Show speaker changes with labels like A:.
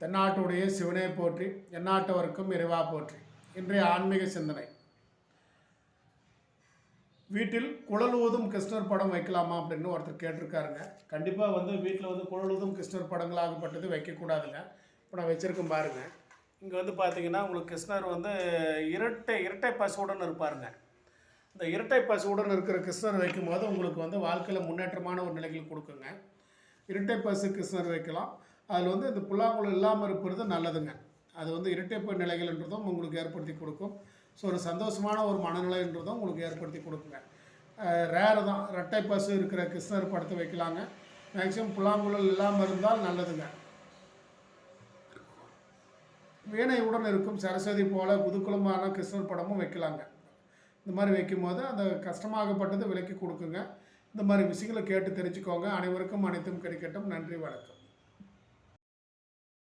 A: தென்னாட்டுடைய சிவனே போற்றி எந்நாட்டவருக்கும் இறைவா போற்றி. இன்றைய ஆன்மீக சிந்தனை. வீட்டில் குழல் ஊதும் கிருஷ்ணர் படம் வைக்கலாமா அப்படின்னு ஒருத்தர் கேட்டிருக்காருங்க. கண்டிப்பாக வந்து வீட்டில் வந்து குழல் ஊதும் கிருஷ்ணர் படங்களாகப்பட்டது வைக்கக்கூடாதுங்க. இப்போ நான் வச்சுருக்கேன் பாருங்கள் இங்கே வந்து பார்த்தீங்கன்னா உங்களுக்கு கிருஷ்ணர் வந்து இரட்டை இரட்டை பசுவுடன் இருப்பாருங்க. இந்த இரட்டை பசுவுடன் இருக்கிற கிருஷ்ணர் வைக்கும்போது உங்களுக்கு வந்து வாழ்க்கையில் முன்னேற்றமான ஒரு நிலைகள் கொடுக்குங்க. இரட்டை பசு கிருஷ்ணர் வைக்கலாம். அதில் வந்து இந்த புல்லாங்குழல் இல்லாமல் இருப்பது நல்லதுங்க. அது வந்து இரட்டைப்பு நிலைகள்ன்றதும் உங்களுக்கு ஏற்படுத்தி கொடுக்கும். ஸோ ஒரு சந்தோஷமான ஒரு மனநிலைன்றதும் உங்களுக்கு ஏற்படுத்தி கொடுக்குங்க. ரேரு தான். ரெட்டை பசு இருக்கிற கிருஷ்ணர் படத்தை வைக்கலாங்க. மேக்ஸிமம் புல்லாங்குழல் இல்லாமல் இருந்தால் நல்லதுங்க. வீணையுடன் இருக்கும் சரஸ்வதி போல புதுக்குளமான கிருஷ்ணர் படமும் வைக்கலாங்க. இந்த மாதிரி வைக்கும்போது அந்த கஷ்டமாகப்பட்டது விலக்கி கொடுக்குங்க. இந்த மாதிரி விஷயங்களை கேட்டு தெரிஞ்சுக்கோங்க. அனைவருக்கும் அனைத்தும் கிடைக்கட்டும். நன்றி வணக்கம்.